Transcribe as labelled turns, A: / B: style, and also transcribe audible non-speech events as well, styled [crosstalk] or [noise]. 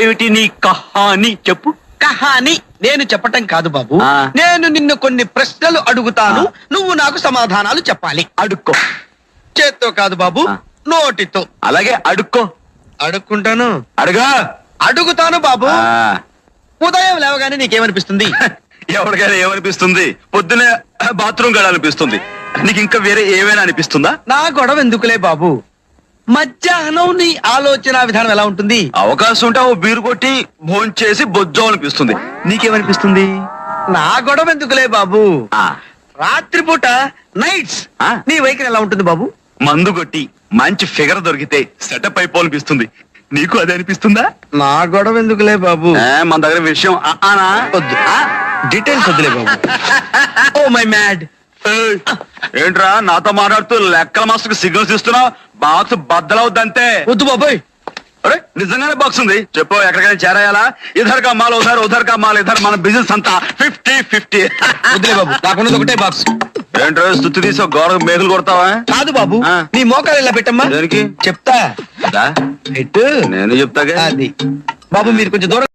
A: ఏమిటి నీ కహాని? చెప్పు.
B: కహాని? నేను చెప్పటం కాదు బాబు.
A: ఆ.
B: నేను నిన్ను కొన్ని ప్రశ్నలు అడుగుతాను. నువ్వు నాకు సమాధానాలు చెప్పాలి.
A: అడుక్కో.
B: చేత్తో కాదు బాబు
A: ఆ.
B: నోటితో.
A: అలాగే అడుక్కో.
B: అడుక్కుంటాను.
A: అడుగా.
B: అడుగుతాను బాబు.
A: ఆ,
B: ఉదయం లేవగానే నీకేమనిపిస్తుంది? [laughs]
A: ఎవరికైనా ఏమనిపిస్తుంది? పొద్దునే బాత్రూమ్ గడాలనిపిస్తుంది. నీకు ఇంకా వేరే ఏమైనా అనిపిస్తుందా?
B: నా గొడవ ఎందుకులే బాబు? మధ్యాహ్నం నీ ఆలోచన విధానం ఎలా ఉంటుంది?
A: అవకాశం ఉంటే ఓ బీరు కొట్టి భోంచేసి బొజ్జం అనిపిస్తుంది. నీకేమనిపిస్తుంది?
B: నా గొడవ ఎందుకులే బాబు?
A: ఆ,
B: రాత్రిపూట నైట్స్
A: ఆ.
B: నీ వైఖరి ఎలా ఉంటుంది బాబు?
A: మందు కొట్టి మంచి ఫిగర్ దొరికితే సెటప్ అయిపోవాలనిపిస్తుంది. నీకు అదే అనిపిస్తుందా?
B: నా గొడవ ఎందుకులే బాబు?
A: ఏ, మన దగ్గర విషయం ఆ, ఆనా?
B: వద్దు. డీటెయిల్స్ వద్దులే బాబు. ఓ మై మ్యాడ్
A: ఏంట్రా నాతో మాట్లాడుతూ లెక్కల మాస్టర్ సిగ్నల్స్ ఇస్తున్నావు బాక్స్ బద్దలవుద్దంతే.
B: వద్దు బాబాయ్.
A: అరే నిజంగానే బాక్స్ ఉంది? చెప్పు ఎక్కడికైనా చేరాయాలా? ఇధర్ కా మాల్ ఉధర్ ఉధర్ కా మాల్ ఇధర్ మన బిజినెస్ అంతా ఫిఫ్టీ ఫిఫ్టీ
B: వద్దులే బాబు నాకున్నది ఒకటే బాక్స్
A: ఏంట్రా స్థుతి తీసి గోడకు మేకులు కొడతావా?
B: కాదు బాబు. నీ మోకాలు ఇలా పెట్టమ్మా?
A: దేనికి?
B: చెప్తా. పెట్టు.
A: నేను చెప్తాగా?
B: అది. బాబు మీరు కొంచెం దూరం